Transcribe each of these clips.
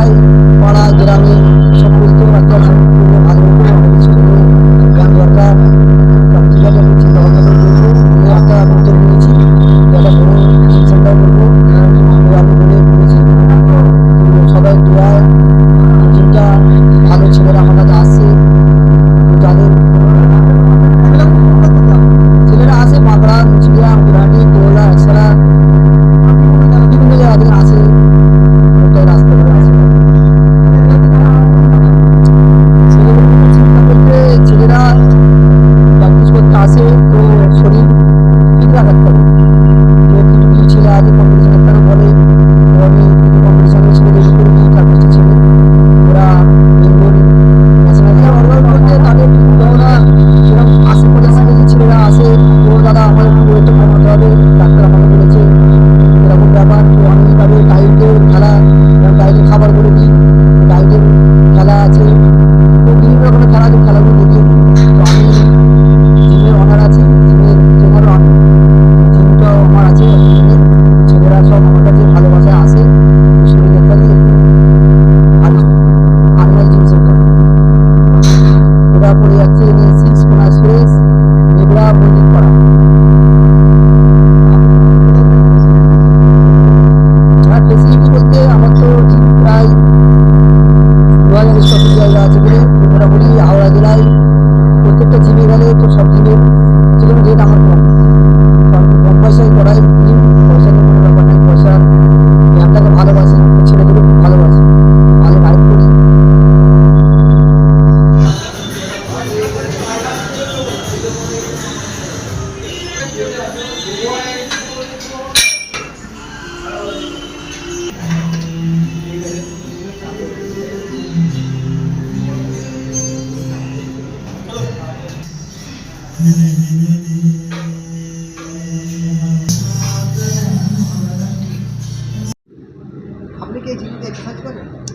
অনেক পাড়া গ্রামে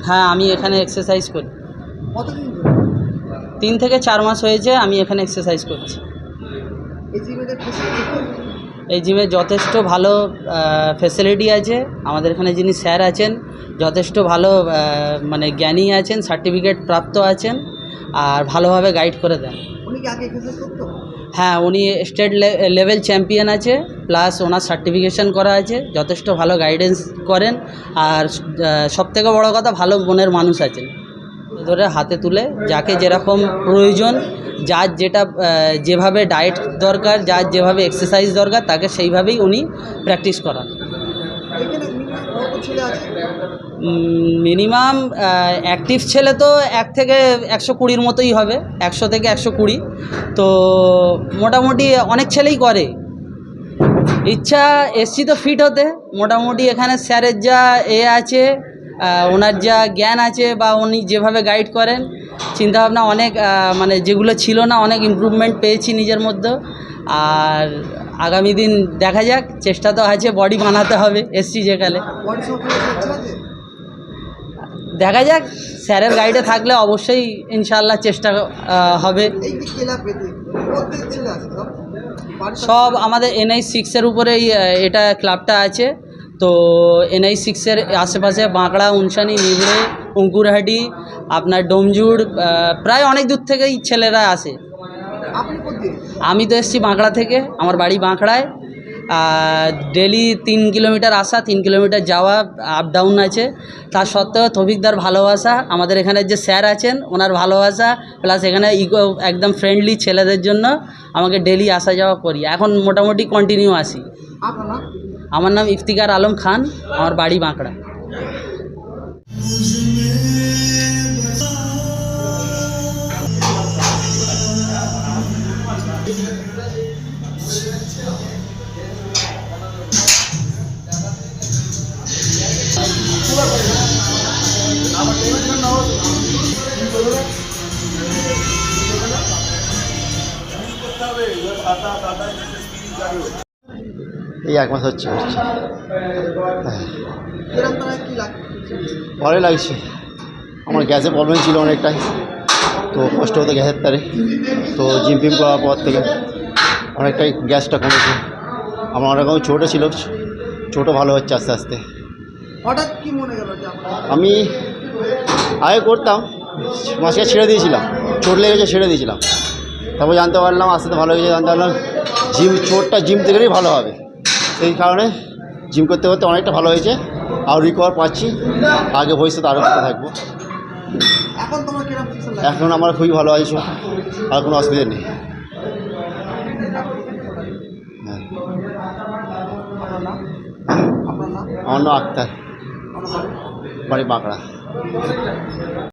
হ্যাঁ আমি এখানে এক্সারসাইজ করি। তিন থেকে চার মাস হয়েছে আমি এখানে এক্সারসাইজ করছি। এই জিমে যথেষ্ট ভালো ফেসিলিটি আছে। আমাদের এখানে যিনি স্যার আছেন যথেষ্ট ভালো মানে জ্ঞানী আছেন সার্টিফিকেট প্রাপ্ত আছেন আর ভালোভাবে গাইড করে দেন। হ্যাঁ উনি স্টেট লেভেল চ্যাম্পিয়ন আছে প্লাস ওনার সার্টিফিকেশন করা আছে যথেষ্ট ভালো গাইডেন্স করেন আর সবথেকে বড় কথা ভালো মনের মানুষ আছেন। ধরে হাতে তুলে যাকে যেরকম প্রয়োজন যার যেটা যেভাবে ডায়েট দরকার যার যেভাবে এক্সারসাইজ দরকার তাকে সেইভাবেই উনি প্র্যাকটিস করান। মিনিমাম অ্যাক্টিভ ছেলে তো এক থেকে একশো কুড়ির মতোই হবে একশো থেকে একশো কুড়ি। তো মোটামুটি অনেক ছেলেই করে। ইচ্ছা এসছি তো ফিট হতে। মোটামুটি এখানে স্যারের যা এ আছে ওনার যা জ্ঞান আছে বা উনি যেভাবে গাইড করেন, চিন্তাভাবনা অনেক মানে যেগুলো ছিল না, অনেক ইমপ্রুভমেন্ট পেয়েছি নিজের মধ্যে। আর আগামী দিন দেখা যাক, চেষ্টা তো আছে বডি বানাতে হবে এসছি যেখানে দেখা যাক, স্যারের গাইডে থাকলে অবশ্যই ইনশাল্লাহ চেষ্টা হবে। সব আমাদের এনআই সিক্সের উপরেই এটা ক্লাবটা আছে। তো এনআই সিক্সের আশেপাশে বাঁকড়া উনসানি নিবড়ে অঙ্কুরহাটি আপনার ডোমজুড় প্রায় অনেক দূর থেকেই ছেলেরা আসে। আমি তো এসেছি বাঁকড়া থেকে আমার বাড়ি বাঁকড়ায়। ডেলি তিন কিলোমিটার আসা তিন কিলোমিটার যাওয়া আপ ডাউন আছে। তা সত্ত্বেও তৌফিকদার ভালোবাসা আমাদের এখানে যে স্যার আছেন ওনার ভালোবাসা প্লাস এখানে ইকো একদম ফ্রেন্ডলি ছেলেদের জন্য আমাকে ডেলি আসা যাওয়া করি। এখন মোটামুটি কন্টিনিউ আসি। আমার নাম ইফতিকার আলম খান আমার বাড়ি বাঁকড়া। এই এক মাস হচ্ছে হচ্ছে। হ্যাঁ। ভালোই লাগছে। আমার গ্যাসে প্রবলেম ছিল অনেকটাই তো কষ্ট হতো গ্যাসের তারে। তো জিম ফিম করার পর থেকে অনেকটাই গ্যাসটা কমেছে। আমার অনেক রকম ছোটো ছিল। ছোটো ভালো হচ্ছে আস্তে আস্তে। হঠাৎ কি মনে গেল আমি আগে করতাম মাসকে ছেড়ে দিয়েছিলাম। চোট লেগেছে ছেড়ে দিয়েছিলাম। তারপর জানতে পারলাম আস্তে আস্তে ভালো হয়ে গেছে জানতে পারলাম জিম চোটটা জিম থেকেই ভালো হবে। সেই কারণে জিম করতে করতে অনেকটা ভালো হয়েছে। আর রিকভার পাচ্ছি। আগে ভবিষ্যতে আরও ভালো থাকব। এখন আমার খুবই ভালো আছে আর কোনো অসুবিধা নেই। হ্যাঁ। আমার নাম আক্তার? বাড়ি বাঁকড়া।